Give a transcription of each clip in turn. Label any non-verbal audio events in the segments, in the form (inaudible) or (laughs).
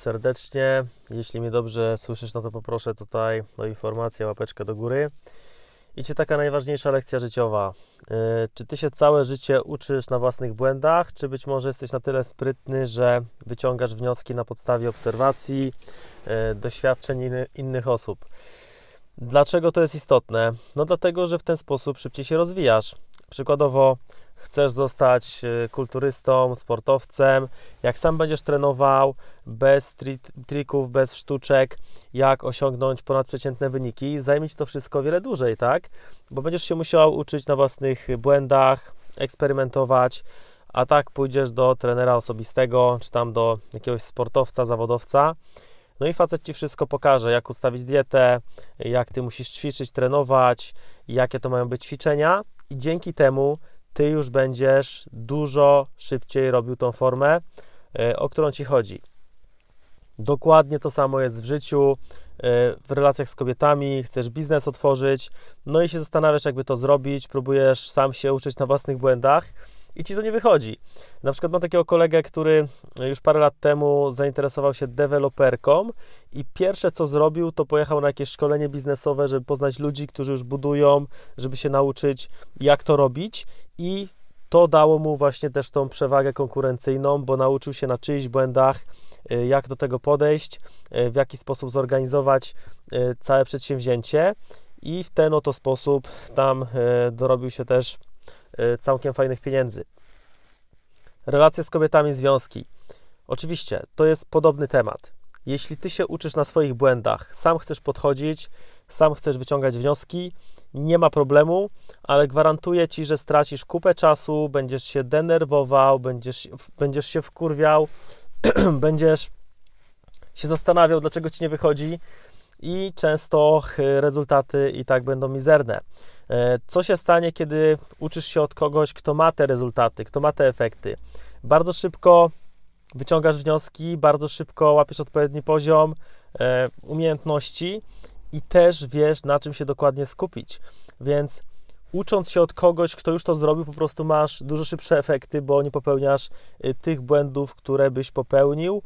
serdecznie. Jeśli mnie dobrze słyszysz, no to poproszę tutaj o informację, łapeczkę do góry. I Cię taka najważniejsza lekcja życiowa. Yy, Czy Ty się całe życie uczysz na własnych błędach, czy być może jesteś na tyle sprytny, że wyciągasz wnioski na podstawie obserwacji, yy, doświadczeń inny- innych osób? Dlaczego to jest istotne? No dlatego, że w ten sposób szybciej się rozwijasz. Przykładowo, chcesz zostać y, kulturystą, sportowcem, jak sam będziesz trenował, bez tri- trików, bez sztuczek, jak osiągnąć ponadprzeciętne wyniki, zajmie Ci to wszystko wiele dłużej, tak? Bo będziesz się musiał uczyć na własnych błędach, eksperymentować, a tak pójdziesz do trenera osobistego, czy tam do jakiegoś sportowca, zawodowca, no i facet Ci wszystko pokaże, jak ustawić dietę, jak Ty musisz ćwiczyć, trenować, jakie to mają być ćwiczenia i dzięki temu Ty już będziesz dużo szybciej robił tą formę, e, o którą Ci chodzi. Dokładnie to samo jest w życiu, e, w relacjach z kobietami, chcesz biznes otworzyć, no i się zastanawiasz, jakby to zrobić, próbujesz sam się uczyć na własnych błędach i ci to nie wychodzi. Na przykład mam takiego kolegę, który już parę lat temu zainteresował się deweloperką i pierwsze co zrobił, to pojechał na jakieś szkolenie biznesowe, żeby poznać ludzi, którzy już budują, żeby się nauczyć, jak to robić i to dało mu właśnie też tą przewagę konkurencyjną, bo nauczył się na czyichś błędach, y, jak do tego podejść, y, w jaki sposób zorganizować y, całe przedsięwzięcie i w ten oto sposób tam dorobił się też całkiem fajnych pieniędzy. Relacje z kobietami, związki. Oczywiście, to jest podobny temat. Jeśli ty się uczysz na swoich błędach, sam chcesz podchodzić, sam chcesz wyciągać wnioski, nie ma problemu, ale gwarantuję ci, że stracisz kupę czasu, będziesz się denerwował, będziesz, będziesz się wkurwiał, (clears throat) będziesz się zastanawiał, dlaczego ci nie wychodzi i często rezultaty i tak będą mizerne. E, Co się stanie, kiedy uczysz się od kogoś, kto ma te rezultaty, kto ma te efekty? Bardzo szybko wyciągasz wnioski, bardzo szybko łapiesz odpowiedni poziom e, umiejętności i też wiesz, na czym się dokładnie skupić. Więc ucząc się od kogoś, kto już to zrobił, po prostu masz dużo szybsze efekty, bo nie popełniasz y, tych błędów, które byś popełnił,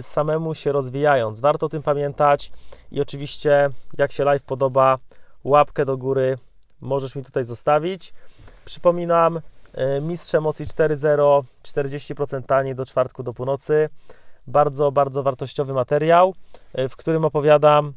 samemu się rozwijając. Warto o tym pamiętać i oczywiście, jak się live podoba, łapkę do góry możesz mi tutaj zostawić. Przypominam, y, Mistrz Emocji 4.0, 40% taniej do czwartku do północy. Bardzo, bardzo wartościowy materiał, y, w którym opowiadam,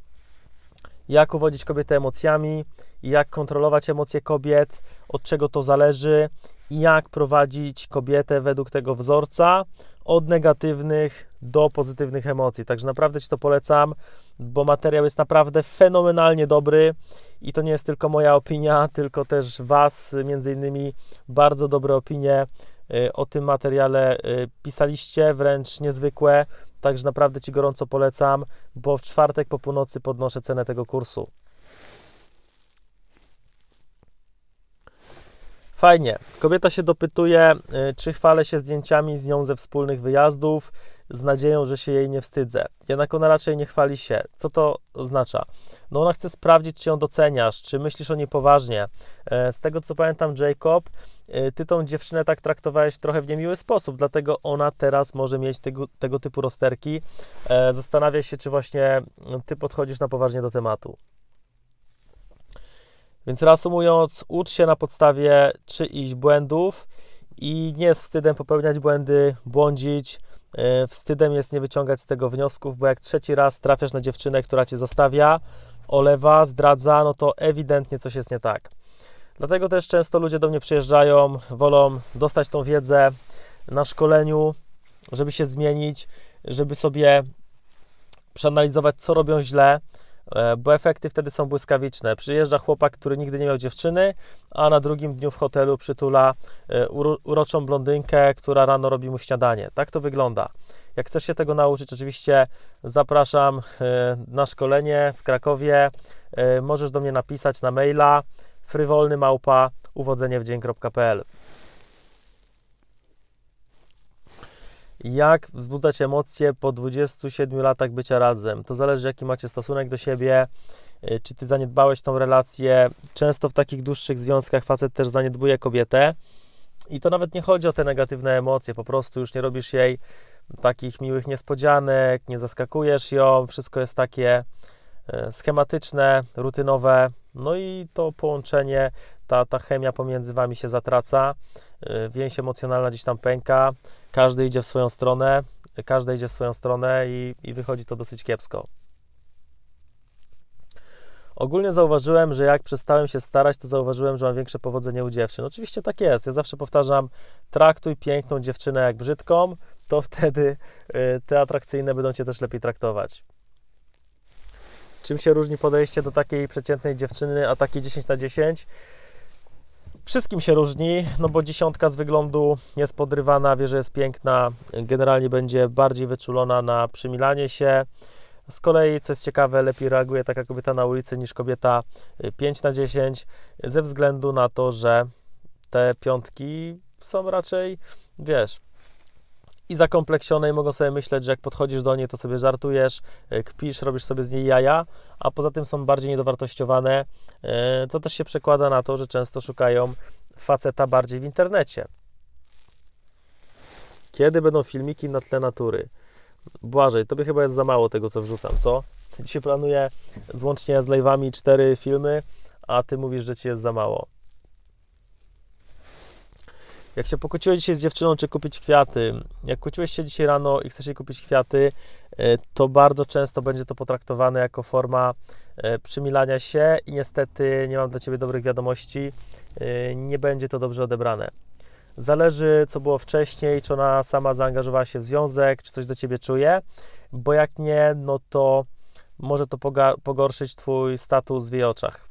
jak uwodzić kobietę emocjami, jak kontrolować emocje kobiet, od czego to zależy i jak prowadzić kobietę według tego wzorca od negatywnych do pozytywnych emocji. Także naprawdę Ci to polecam, bo materiał jest naprawdę fenomenalnie dobry i to nie jest tylko moja opinia, tylko też Was, między innymi, bardzo dobre opinie y, o tym materiale y, pisaliście, wręcz niezwykłe. Także naprawdę Ci gorąco polecam, bo w czwartek po północy podnoszę cenę tego kursu. Fajnie. Kobieta się dopytuje, y, czy chwalę się zdjęciami z nią ze wspólnych wyjazdów, z nadzieją, że się jej nie wstydzę. Jednak ona raczej nie chwali się. Co to oznacza? No ona chce sprawdzić, czy ją doceniasz, czy myślisz o niej poważnie. E, Z tego co pamiętam, Jacob, y, ty tą dziewczynę tak traktowałeś trochę w niemiły sposób, dlatego ona teraz może mieć tego, tego typu rozterki. E, Zastanawia się, czy właśnie ty podchodzisz na poważnie do tematu. Więc reasumując, ucz się na podstawie czyichś błędów i nie jest wstydem popełniać błędy, błądzić. Yy, Wstydem jest nie wyciągać z tego wniosków, bo jak trzeci raz trafiasz na dziewczynę, która cię zostawia, olewa, zdradza, no to ewidentnie coś jest nie tak. Dlatego też często ludzie do mnie przyjeżdżają, wolą dostać tą wiedzę na szkoleniu, żeby się zmienić, żeby sobie przeanalizować, co robią źle, e, bo efekty wtedy są błyskawiczne. Przyjeżdża chłopak, który nigdy nie miał dziewczyny, a na drugim dniu w hotelu przytula e, uro- uroczą blondynkę, która rano robi mu śniadanie. Tak to wygląda. Jak chcesz się tego nauczyć, oczywiście zapraszam e, na szkolenie w Krakowie. E, Możesz do mnie napisać na maila frywolny małpa uwodzeniewdzień.pl Jak wzbudzać emocje po 27 latach bycia razem? To zależy, jaki macie stosunek do siebie, y, czy ty zaniedbałeś tą relację. Często w takich dłuższych związkach facet też zaniedbuje kobietę. I to nawet nie chodzi o te negatywne emocje, po prostu już nie robisz jej takich miłych niespodzianek, nie zaskakujesz ją, wszystko jest takie e, schematyczne, rutynowe, no i to połączenie, ta, ta chemia pomiędzy wami się zatraca, e, więź emocjonalna gdzieś tam pęka, każdy idzie w swoją stronę, każdy idzie w swoją stronę i, i wychodzi to dosyć kiepsko. Ogólnie zauważyłem, że jak przestałem się starać, to zauważyłem, że mam większe powodzenie u dziewczyn. Oczywiście tak jest. Ja zawsze powtarzam, traktuj piękną dziewczynę jak brzydką, to wtedy y, te atrakcyjne będą cię też lepiej traktować. Czym się różni podejście do takiej przeciętnej dziewczyny, a takiej 10 na 10? Wszystkim się różni, no bo dziesiątka z wyglądu jest podrywana, wie, że jest piękna, generalnie będzie bardziej wyczulona na przymilanie się. Z kolei, co jest ciekawe, lepiej reaguje taka kobieta na ulicy niż kobieta 5 na 10, ze względu na to, że te piątki są raczej, wiesz, i zakompleksione i mogą sobie myśleć, że jak podchodzisz do niej, to sobie żartujesz, e, kpisz, robisz sobie z niej jaja, a poza tym są bardziej niedowartościowane, e, co też się przekłada na to, że często szukają faceta bardziej w internecie. Kiedy będą filmiki na tle natury? Błażej, tobie chyba jest za mało tego, co wrzucam, co? Dzisiaj planuję złącznie z live'ami cztery filmy, a ty mówisz, że ci jest za mało. Jak się pokłóciłeś dzisiaj z dziewczyną, czy kupić kwiaty, jak kłóciłeś się dzisiaj rano i chcesz jej kupić kwiaty, e, to bardzo często będzie to potraktowane jako forma e, przymilania się i niestety nie mam dla Ciebie dobrych wiadomości, e, nie będzie to dobrze odebrane. Zależy, co było wcześniej, czy ona sama zaangażowała się w związek, czy coś do Ciebie czuje, bo jak nie, no to może to pogorszyć Twój status w jej oczach.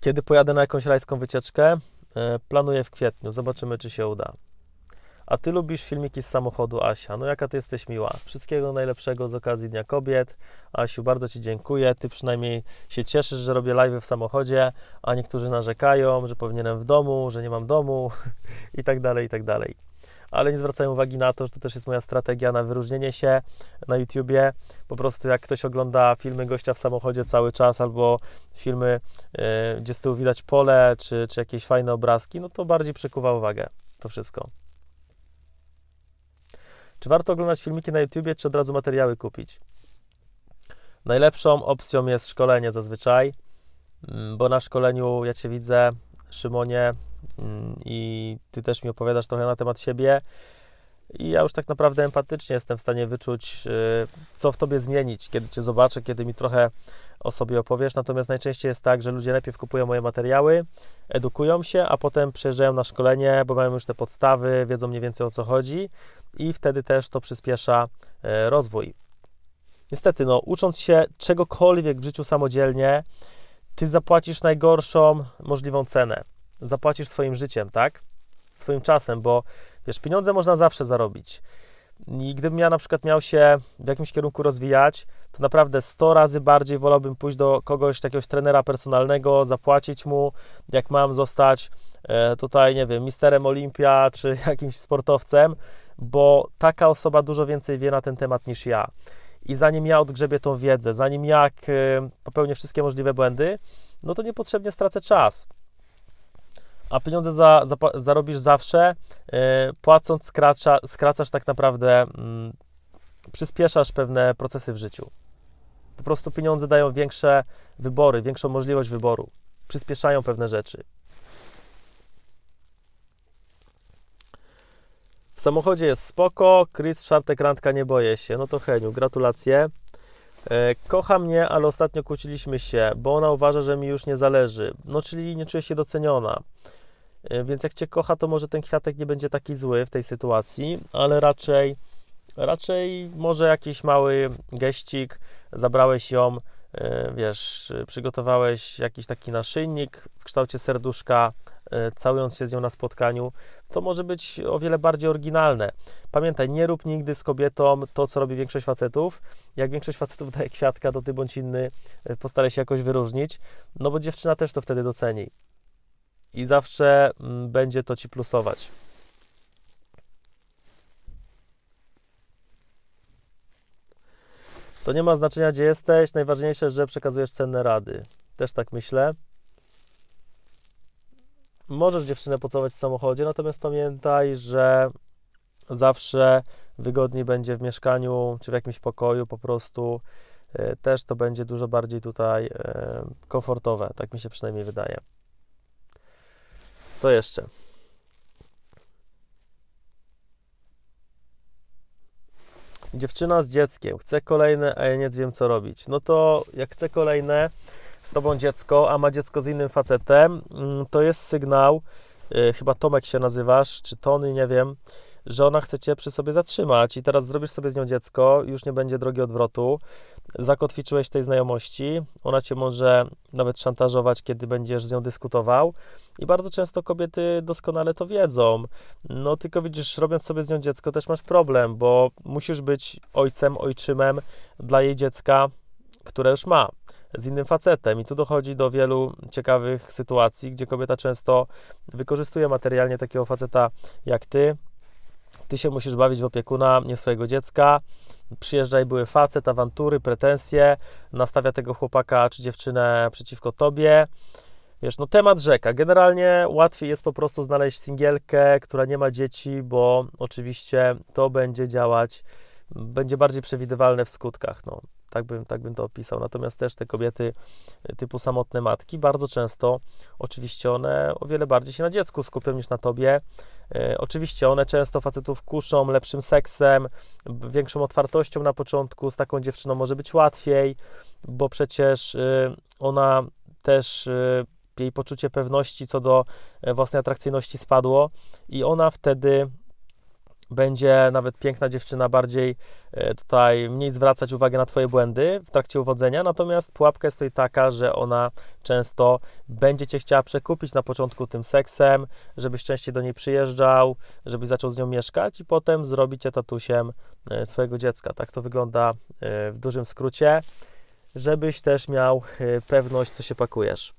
Kiedy pojadę na jakąś rajską wycieczkę? E, planuję w kwietniu. Zobaczymy, czy się uda. A ty lubisz filmiki z samochodu, Asia. No jaka ty jesteś miła. Wszystkiego najlepszego z okazji Dnia Kobiet. Asiu, bardzo ci dziękuję. Ty przynajmniej się cieszysz, że robię live w samochodzie, a niektórzy narzekają, że powinienem w domu, że nie mam domu (laughs) i tak dalej, i tak dalej ale nie zwracają uwagi na to, że to też jest moja strategia na wyróżnienie się na YouTubie. Po prostu jak ktoś ogląda filmy gościa w samochodzie cały czas albo filmy, e, gdzie z tyłu widać pole czy, czy jakieś fajne obrazki, no to bardziej przykuwa uwagę to wszystko. Czy warto oglądać filmiki na YouTubie, czy od razu materiały kupić? Najlepszą opcją jest szkolenie zazwyczaj, mm, bo na szkoleniu ja Cię widzę, Szymonie, Mm, i ty też mi opowiadasz trochę na temat siebie. I ja już tak naprawdę empatycznie jestem w stanie wyczuć, y, co w tobie zmienić, kiedy cię zobaczę, kiedy mi trochę o sobie opowiesz. Natomiast najczęściej jest tak, że ludzie najpierw kupują moje materiały, edukują się, a potem przyjeżdżają na szkolenie, bo mają już te podstawy, wiedzą mniej więcej o co chodzi i wtedy też to przyspiesza e, rozwój. Niestety, no, ucząc się czegokolwiek w życiu samodzielnie, ty zapłacisz najgorszą możliwą cenę zapłacisz swoim życiem, tak? Swoim czasem, bo wiesz, pieniądze można zawsze zarobić. I gdybym ja na przykład miał się w jakimś kierunku rozwijać, to naprawdę 100 razy bardziej wolałbym pójść do kogoś, jakiegoś trenera personalnego, zapłacić mu, jak mam zostać e, tutaj, nie wiem, misterem Olimpia czy (laughs) jakimś sportowcem, bo taka osoba dużo więcej wie na ten temat niż ja. I zanim ja odgrzebię tą wiedzę, zanim ja popełnię wszystkie możliwe błędy, no to niepotrzebnie stracę czas a pieniądze za, za, zarobisz zawsze, yy, płacąc skraca, skracasz tak naprawdę, yy, przyspieszasz pewne procesy w życiu. Po prostu pieniądze dają większe wybory, większą możliwość wyboru, przyspieszają pewne rzeczy. W samochodzie jest spoko, Chris, czwartek randka, nie boję się. No to Heniu, gratulacje. E, kocha mnie, ale ostatnio kłóciliśmy się, bo ona uważa, że mi już nie zależy. No, czyli nie czuje się doceniona. E, więc jak cię kocha, to może ten kwiatek nie będzie taki zły w tej sytuacji, ale raczej, raczej może jakiś mały geścik, zabrałeś ją, e, wiesz, przygotowałeś jakiś taki naszyjnik w kształcie serduszka, całując się z nią na spotkaniu, to może być o wiele bardziej oryginalne. Pamiętaj, nie rób nigdy z kobietą to, co robi większość facetów. Jak większość facetów (laughs) daje kwiatka, to ty bądź inny postaraj się jakoś wyróżnić, no bo dziewczyna też to wtedy doceni i zawsze mm, będzie to ci plusować. To nie ma znaczenia, gdzie jesteś. Najważniejsze, że przekazujesz cenne rady. Też tak myślę. Możesz dziewczynę pocałować w samochodzie, natomiast pamiętaj, że zawsze wygodniej będzie w mieszkaniu czy w jakimś pokoju po prostu. e, Też to będzie dużo bardziej tutaj e, komfortowe, tak mi się przynajmniej wydaje. Co jeszcze? Dziewczyna z dzieckiem chce kolejne, a ja nie wiem co robić. No to jak chce kolejne z tobą dziecko, a ma dziecko z innym facetem, mm, to jest sygnał, y, chyba Tomek się nazywasz, czy Tony, nie wiem, że ona chce cię przy sobie zatrzymać. I teraz zrobisz sobie z nią dziecko, już nie będzie drogi odwrotu, zakotwiczyłeś tej znajomości, ona cię może nawet szantażować, kiedy będziesz z nią dyskutował. I bardzo często kobiety doskonale to wiedzą. No tylko widzisz, robiąc sobie z nią dziecko też masz problem, bo musisz być ojcem, ojczymem dla jej dziecka, które już ma z innym facetem. I tu dochodzi do wielu ciekawych sytuacji, gdzie kobieta często wykorzystuje materialnie takiego faceta jak ty. Ty się musisz bawić w opiekuna, nie swojego dziecka. Przyjeżdża i były facet, awantury, pretensje, nastawia tego chłopaka czy dziewczynę przeciwko tobie. Wiesz, no temat rzeka. Generalnie łatwiej jest po prostu znaleźć singielkę, która nie ma dzieci, bo oczywiście to będzie działać, będzie bardziej przewidywalne w skutkach. No, tak bym, tak bym to opisał. Natomiast też te kobiety typu samotne matki, bardzo często, oczywiście one o wiele bardziej się na dziecku skupią niż na tobie. E, oczywiście one często facetów kuszą lepszym seksem, większą otwartością na początku. Z taką dziewczyną może być łatwiej, bo przecież y, ona też. Y, jej poczucie pewności co do e, własnej atrakcyjności spadło i ona wtedy będzie nawet piękna dziewczyna bardziej e, tutaj mniej zwracać uwagę na Twoje błędy w trakcie uwodzenia, natomiast pułapka jest tutaj taka, że ona często będzie Cię chciała przekupić na początku tym seksem, żebyś częściej do niej przyjeżdżał, żebyś zaczął z nią mieszkać i potem zrobić Cię tatusiem e, swojego dziecka. Tak to wygląda e, w dużym skrócie, żebyś też miał pewność, co się pakujesz.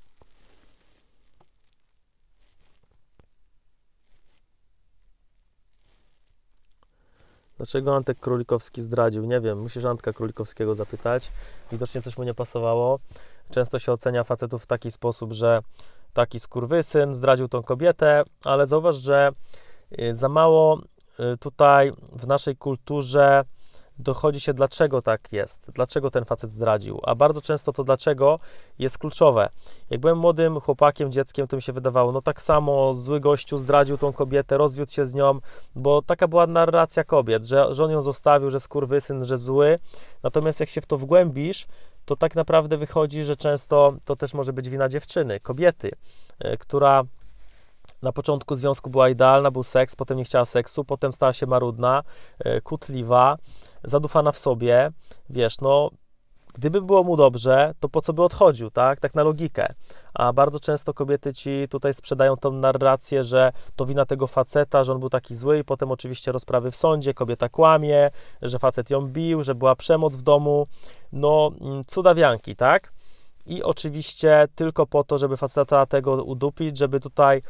Dlaczego Antek Królikowski zdradził? Nie wiem, musisz Antka Królikowskiego zapytać. Widocznie coś mu nie pasowało. Często się ocenia facetów w taki sposób, że taki skurwysyn zdradził tą kobietę, ale zauważ, że y, za mało y, tutaj w naszej kulturze dochodzi się, dlaczego tak jest, dlaczego ten facet zdradził. A bardzo często to dlaczego jest kluczowe. Jak byłem młodym chłopakiem, dzieckiem, to mi się wydawało, no tak samo zły gościu zdradził tą kobietę, rozwiódł się z nią, bo taka była narracja kobiet, że, że on ją zostawił, że skurwysyn, że zły. Natomiast jak się w to wgłębisz, to tak naprawdę wychodzi, że często to też może być wina dziewczyny, kobiety, y, która na początku związku była idealna, był seks, potem nie chciała seksu, potem stała się marudna, y, kłótliwa, zadufana w sobie. Wiesz, no, gdyby było mu dobrze, to po co by odchodził, tak? Tak na logikę. A bardzo często kobiety ci tutaj sprzedają tą narrację, że to wina tego faceta, że on był taki zły i potem oczywiście rozprawy w sądzie, kobieta kłamie, że facet ją bił, że była przemoc w domu. No, mm, cudawianki, tak? I oczywiście tylko po to, żeby faceta tego udupić, żeby tutaj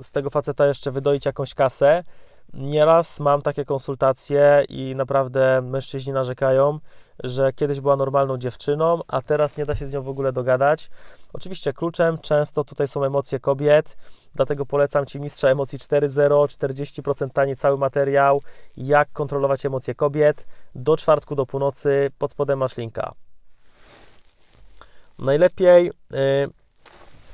z tego faceta jeszcze wydoić jakąś kasę. Nieraz mam takie konsultacje i naprawdę mężczyźni narzekają, że kiedyś była normalną dziewczyną, a teraz nie da się z nią w ogóle dogadać. Oczywiście kluczem często tutaj są emocje kobiet, dlatego polecam Ci Mistrza Emocji 4.0, 40% taniej cały materiał, jak kontrolować emocje kobiet. Do czwartku, do północy, pod spodem masz linka. Najlepiej, yy,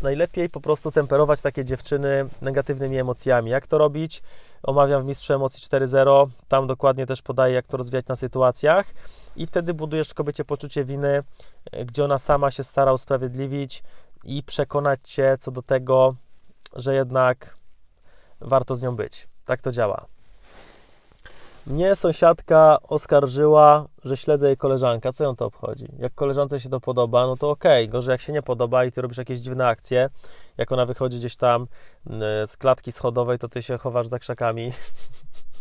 najlepiej po prostu temperować takie dziewczyny negatywnymi emocjami. Jak to robić? Omawiam w Mistrzu Emocji 4.0, tam dokładnie też podaję, jak to rozwijać na sytuacjach i wtedy budujesz w kobiecie poczucie winy, y, gdzie ona sama się stara usprawiedliwić i przekonać Cię co do tego, że jednak warto z nią być. Tak to działa. Mnie sąsiadka oskarżyła, że śledzę jej koleżanka. Co ją to obchodzi? Jak koleżance się to podoba, no to okej. Gorzej jak się nie podoba i ty robisz jakieś dziwne akcje, jak ona wychodzi gdzieś tam z klatki schodowej, to ty się chowasz za krzakami.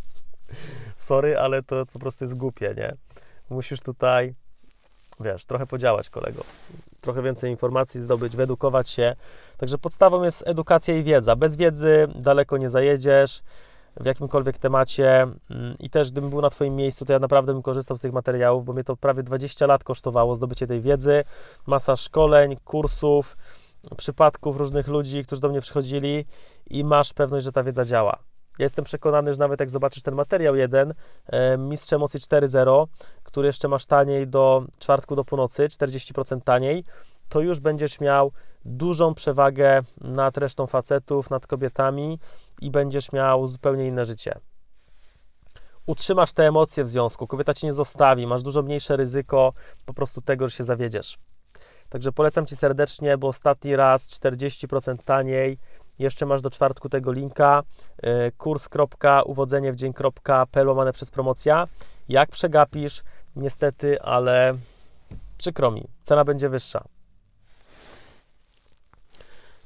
(laughs) Sorry, ale to po prostu jest głupie, nie? Musisz tutaj, wiesz, trochę podziałać, kolego. Trochę więcej informacji zdobyć, wyedukować się. Także podstawą jest edukacja i wiedza. Bez wiedzy daleko nie zajedziesz w jakimkolwiek temacie mm, i też gdybym był na Twoim miejscu, to ja naprawdę bym korzystał z tych materiałów, bo mnie to prawie 20 lat kosztowało zdobycie tej wiedzy, masa szkoleń, kursów, przypadków różnych ludzi, którzy do mnie przychodzili i masz pewność, że ta wiedza działa. Ja jestem przekonany, że nawet jak zobaczysz ten materiał jeden, e, Mistrz Emocji 4.0, który jeszcze masz taniej do czwartku do północy, 40% taniej, to już będziesz miał dużą przewagę nad resztą facetów, nad kobietami i będziesz miał zupełnie inne życie. Utrzymasz te emocje w związku, kobieta ci nie zostawi, masz dużo mniejsze ryzyko po prostu tego, że się zawiedziesz. Także polecam Ci serdecznie, bo ostatni raz 40% taniej. Jeszcze masz do czwartku tego linka y, kurs.uwodzeniewdzień.pl łamane przez promocja. Jak przegapisz, niestety, ale przykro mi, cena będzie wyższa.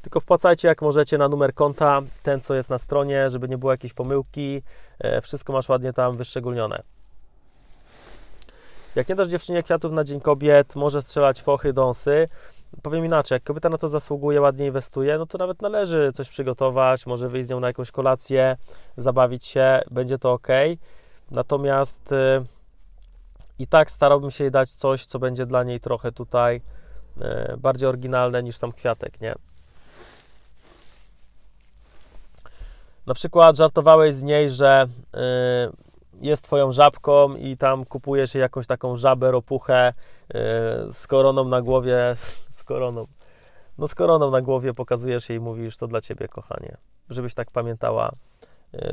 Tylko wpłacajcie jak możecie na numer konta, ten co jest na stronie, żeby nie było jakiejś pomyłki. E, Wszystko masz ładnie tam wyszczególnione. Jak nie dasz dziewczynie kwiatów na Dzień Kobiet, może strzelać fochy, dąsy. Powiem inaczej, jak kobieta na to zasługuje, ładnie inwestuje, no to nawet należy coś przygotować, może wyjść z nią na jakąś kolację, zabawić się, będzie to ok. Natomiast y, i tak starałbym się jej dać coś, co będzie dla niej trochę tutaj y, bardziej oryginalne niż sam kwiatek, nie? Na przykład żartowałeś z niej, że y, jest twoją żabką i tam kupujesz jej jakąś taką żabę, ropuchę y, z koroną na głowie, (laughs) z koroną, no z koroną na głowie pokazujesz jej i mówisz, to dla ciebie, kochanie, żebyś tak pamiętała,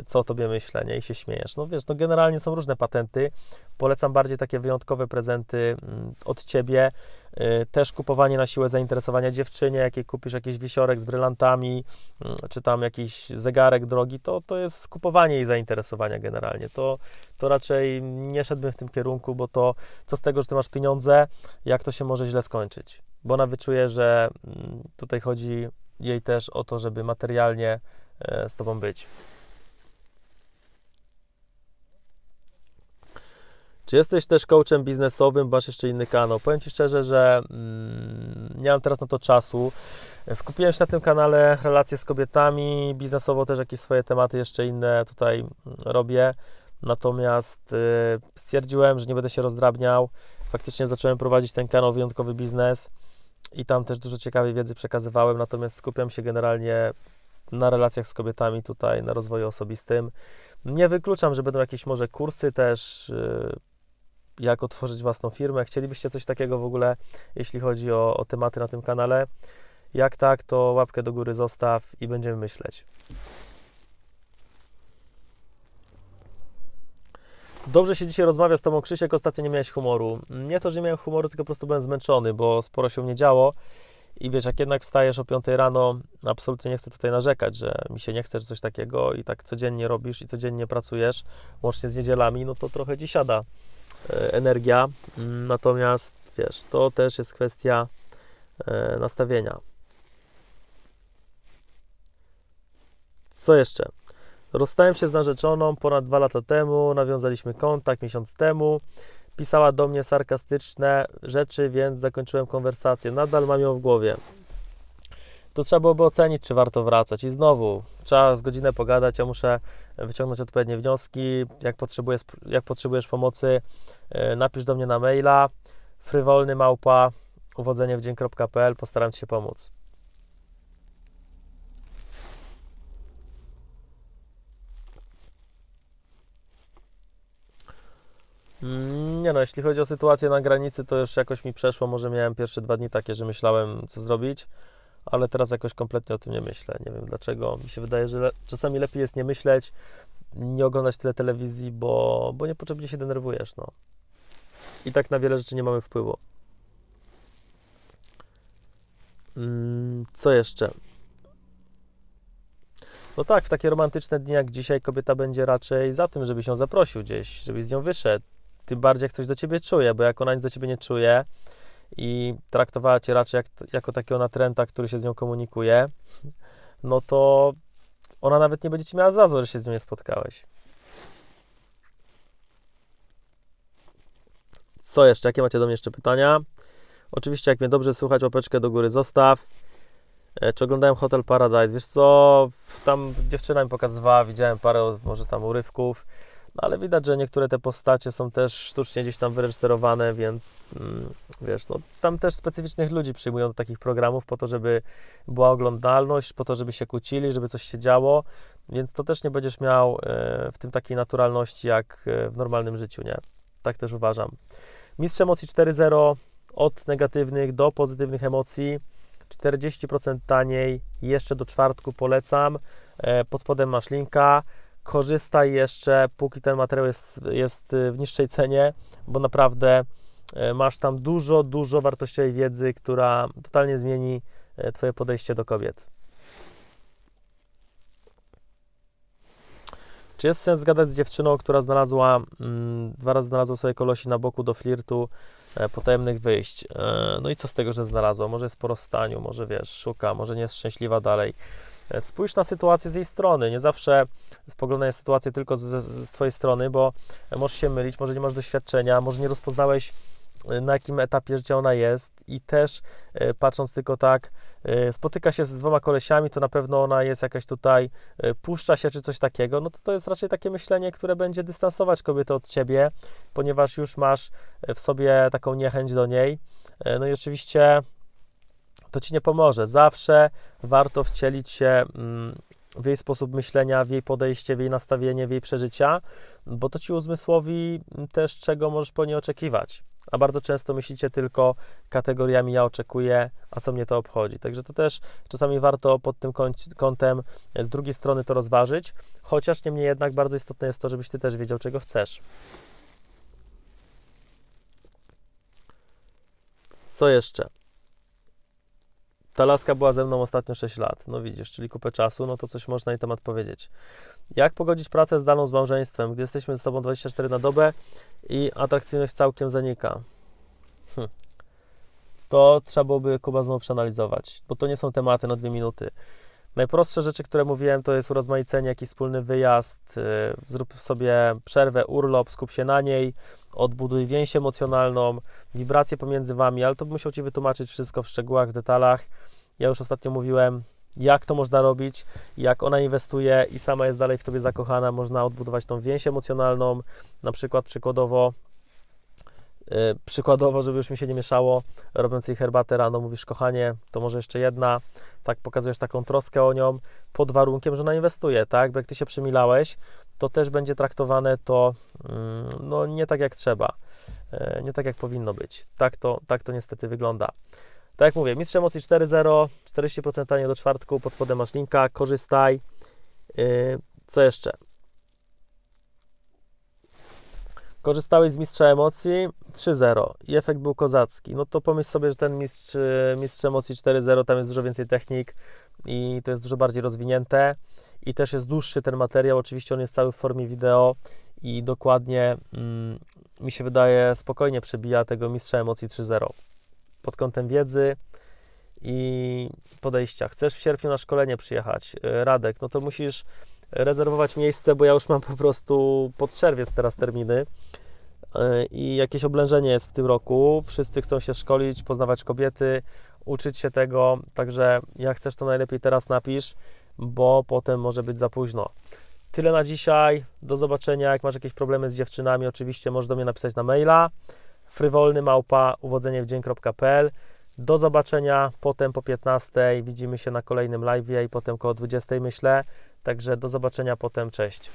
co o tobie myślę, nie? I się śmiejesz. No wiesz, no generalnie są różne patenty. Polecam bardziej takie wyjątkowe prezenty mm, od ciebie. Y, Też kupowanie na siłę zainteresowania dziewczynie, jakiej kupisz jakiś wisiorek z brylantami, mm, czy tam jakiś zegarek drogi, to, to jest kupowanie jej zainteresowania generalnie. To, to raczej nie szedłbym w tym kierunku, bo to co z tego, że ty masz pieniądze, jak to się może źle skończyć? Bo ona wyczuje, że mm, tutaj chodzi jej też o to, żeby materialnie e, z tobą być. Czy jesteś też coachem biznesowym, masz jeszcze inny kanał? Powiem Ci szczerze, że mm, nie mam teraz na to czasu. Skupiłem się na tym kanale relacje z kobietami, biznesowo też jakieś swoje tematy jeszcze inne tutaj mm, robię. Natomiast y, stwierdziłem, że nie będę się rozdrabniał. Faktycznie zacząłem prowadzić ten kanał Wyjątkowy Biznes i tam też dużo ciekawej wiedzy przekazywałem, natomiast skupiam się generalnie na relacjach z kobietami tutaj, na rozwoju osobistym. Nie wykluczam, że będą jakieś może kursy też, y, jak otworzyć własną firmę. Chcielibyście coś takiego w ogóle, jeśli chodzi o, o tematy na tym kanale? Jak tak, to łapkę do góry zostaw i będziemy myśleć. Dobrze się dzisiaj rozmawia z Tobą, Krzysiek. Ostatnio nie miałeś humoru. Nie to, że nie miałem humoru, tylko po prostu byłem zmęczony, bo sporo się u mnie działo. I wiesz, jak jednak wstajesz o 5 rano, absolutnie nie chcę tutaj narzekać, że mi się nie chce, czy coś takiego i tak codziennie robisz i codziennie pracujesz, łącznie z niedzielami, no to trochę ci siada energia. Mm, Natomiast wiesz, to też jest kwestia e, nastawienia. Co jeszcze? Rozstałem się z narzeczoną ponad dwa lata temu, nawiązaliśmy kontakt miesiąc temu. Pisała do mnie sarkastyczne rzeczy, więc zakończyłem konwersację. Nadal mam ją w głowie. To trzeba byłoby ocenić, czy warto wracać. I znowu, trzeba z godzinę pogadać. Ja muszę wyciągnąć odpowiednie wnioski. Jak potrzebujesz, jak potrzebujesz pomocy, e, napisz do mnie na maila frywolny małpa. Postaram się pomóc. Mm, Nie no, jeśli chodzi o sytuację na granicy, to już jakoś mi przeszło. Może miałem pierwsze dwa dni takie, że myślałem, co zrobić, ale teraz jakoś kompletnie o tym nie myślę. Nie wiem dlaczego. Mi się wydaje, że le- czasami lepiej jest nie myśleć, nie oglądać tyle telewizji, bo, bo niepotrzebnie się denerwujesz. No. I tak na wiele rzeczy nie mamy wpływu. Mm, Co jeszcze? No tak, w takie romantyczne dni jak dzisiaj kobieta będzie raczej za tym, żeby się zaprosił gdzieś, żebyś z nią wyszedł. Tym bardziej jak coś do ciebie czuje, bo jak ona nic do ciebie nie czuje i traktowała cię raczej jak, jako takiego natręta, który się z nią komunikuje, no to ona nawet nie będzie ci miała za złe, że się z nią nie spotkałeś. Co jeszcze? Jakie macie do mnie jeszcze pytania? Oczywiście, jak mnie dobrze słychać, łapeczkę do góry zostaw. E, Czy oglądałem Hotel Paradise? Wiesz co, tam dziewczyna mi pokazywała, widziałem parę może tam urywków. No, ale widać, że niektóre te postacie są też sztucznie gdzieś tam wyreżyserowane, więc mm, wiesz, no, tam też specyficznych ludzi przyjmują do takich programów po to, żeby była oglądalność, po to, żeby się kłócili, żeby coś się działo, więc to też nie będziesz miał e, w tym takiej naturalności jak e, w normalnym życiu, nie? Tak też uważam. Mistrz emocji 4.0 od negatywnych do pozytywnych emocji 40% taniej, jeszcze do czwartku polecam. E, Pod spodem masz linka. Korzystaj jeszcze, póki ten materiał jest, jest y, w niższej cenie, bo naprawdę e, masz tam dużo, dużo wartościowej wiedzy, która totalnie zmieni e, Twoje podejście do kobiet. Czy jest sens gadać z dziewczyną, która znalazła, mm, dwa razy znalazła sobie kolosi na boku do flirtu, e, potajemnych wyjść? E, no i co z tego, że znalazła? Może jest po rozstaniu, może wiesz, szuka, może nie jest szczęśliwa dalej. E, Spójrz na sytuację z jej strony. Nie zawsze spoglądaj na sytuację tylko z, z, Twojej strony, bo możesz się mylić, może nie masz doświadczenia, może nie rozpoznałeś e, na jakim etapie życia ona jest i też e, patrząc tylko tak, e, spotyka się z dwoma kolesiami, to na pewno ona jest jakaś tutaj, e, puszcza się czy coś takiego, no to to jest raczej takie myślenie, które będzie dystansować kobietę od Ciebie, ponieważ już masz e, w sobie taką niechęć do niej. E, No i oczywiście to Ci nie pomoże. Zawsze warto wcielić się mm, w jej sposób myślenia, w jej podejście, w jej nastawienie, w jej przeżycia, bo to Ci uzmysłowi też, czego możesz po niej oczekiwać. A bardzo często myślicie tylko kategoriami ja oczekuję, a co mnie to obchodzi. Także to też czasami warto pod tym kąt- kątem z drugiej strony to rozważyć, chociaż niemniej jednak bardzo istotne jest to, żebyś Ty też wiedział, czego chcesz. Co jeszcze? Ta laska była ze mną ostatnio 6 lat. No widzisz, czyli kupę czasu, no to coś można na temat powiedzieć. Jak pogodzić pracę zdalną z małżeństwem, gdy jesteśmy ze sobą 24 na dobę i atrakcyjność całkiem zanika? Hm. To trzeba byłoby Kuba znowu przeanalizować, bo to nie są tematy na dwie minuty. Najprostsze rzeczy, które mówiłem, to jest urozmaicenie, jakiś wspólny wyjazd, yy, zrób sobie przerwę, urlop, skup się na niej, odbuduj więź emocjonalną, wibracje pomiędzy Wami, ale to bym musiał Ci wytłumaczyć wszystko w szczegółach, w detalach. Ja już ostatnio mówiłem, jak to można robić, jak ona inwestuje i sama jest dalej w Tobie zakochana, można odbudować tą więź emocjonalną, na przykład przykładowo, yy, przykładowo, żeby już mi się nie mieszało, robiąc jej herbatę rano, mówisz, kochanie, to może jeszcze jedna, tak pokazujesz taką troskę o nią, pod warunkiem, że ona inwestuje, tak, bo jak Ty się przymilałeś, to też będzie traktowane to mm, no, nie tak jak trzeba, e, nie tak jak powinno być. Tak to, tak to niestety wygląda. Tak jak mówię, Mistrz Emocji 4.0, 40% taniej do czwartku, pod spodem masz linka, korzystaj. Yy, Co jeszcze? Korzystałeś z Mistrza Emocji 3.0 i efekt był kozacki. No to pomyśl sobie, że ten Mistrz, yy, mistrz Emocji 4.0 tam jest dużo więcej technik i to jest dużo bardziej rozwinięte i też jest dłuższy ten materiał. Oczywiście on jest cały w formie wideo i dokładnie mm, mi się wydaje spokojnie przebija tego Mistrza Emocji 3.0 pod kątem wiedzy i podejścia. Chcesz w sierpniu na szkolenie przyjechać, y, Radek, no to musisz rezerwować miejsce, bo ja już mam po prostu pod czerwiec teraz terminy y, i jakieś oblężenie jest w tym roku. Wszyscy chcą się szkolić, poznawać kobiety, uczyć się tego, także jak chcesz, to najlepiej teraz napisz, bo potem może być za późno. Tyle na dzisiaj. Do zobaczenia. Jak masz jakieś problemy z dziewczynami, oczywiście możesz do mnie napisać na maila frywolny małpa uwodzeniewdzień.pl. Do zobaczenia potem po 15. Widzimy się na kolejnym live i potem koło 20 myślę. Także do zobaczenia potem. Cześć.